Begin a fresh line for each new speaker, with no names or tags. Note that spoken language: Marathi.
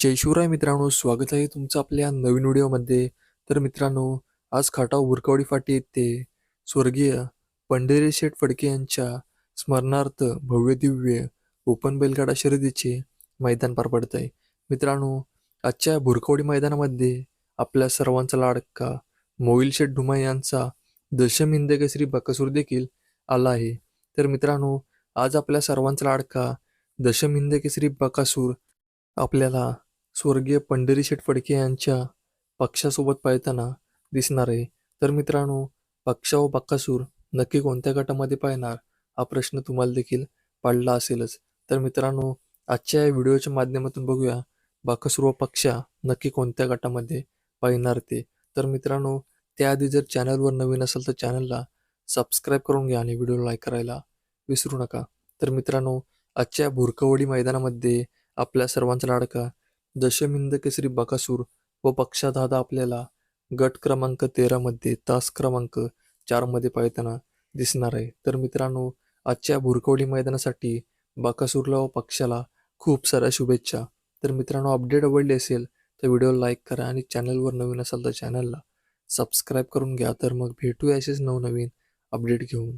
जय शिवराय मित्रांनो स्वागत आहे तुमचं आपल्या नवीन व्हिडिओमध्ये. तर मित्रांनो आज खाटाव बुरकवडी फाटी येथे स्वर्गीय पंढरी शेठ फडके यांच्या स्मरणार्थ भव्य दिव्य ओपन बैलगाडा शर्यतीचे मैदान पार पडत आहे मित्रांनो आजच्या भुरकवडी मैदानामध्ये आपल्या सर्वांचा लाडका मोईल शेठ ढुमा यांचा दशम हिंदकेसरी बकासूर देखील आला आहे. तर मित्रांनो आज आपल्या सर्वांचा लाडका दशम हिंदकेसरी बकासूर आपल्याला स्वर्गीय पंढरी शेठ फडके यांच्या पक्षासोबत पाळताना दिसणार. आहे तर मित्रांनो पक्षा व बक्कासूर नक्की कोणत्या गटामध्ये पाहणार? हा प्रश्न तुम्हाला देखील पडला असेलच. तर मित्रांनो आजच्या या व्हिडिओच्या माध्यमातून बघूया बक्कासूर व पक्षा नक्की कोणत्या गटामध्ये पाहणार ते. तर मित्रांनो त्याआधी जर चॅनलवर नवीन असेल तर चॅनलला सबस्क्राईब करून घ्या आणि व्हिडिओ लाईक करायला विसरू नका. तर मित्रांनो आजच्या भुरकवडी मैदानामध्ये आपल्या सर्वांचा लाडका दशमिंद केसरी बकासूर व पक्षादादा आपल्याला गट क्रमांक तेरामध्ये तास क्रमांक चारमध्ये पाळताना दिसणार आहे. तर मित्रांनो आजच्या भुरकवडी मैदानासाठी बकासूरला व पक्षाला खूप साऱ्या शुभेच्छा. तर मित्रांनो अपडेट आवडली असेल तर व्हिडिओ लाईक करा आणि चॅनलवर नवीन असाल तर चॅनलला सबस्क्राईब करून घ्या. तर मग भेटूया असेच नवनवीन अपडेट घेऊन.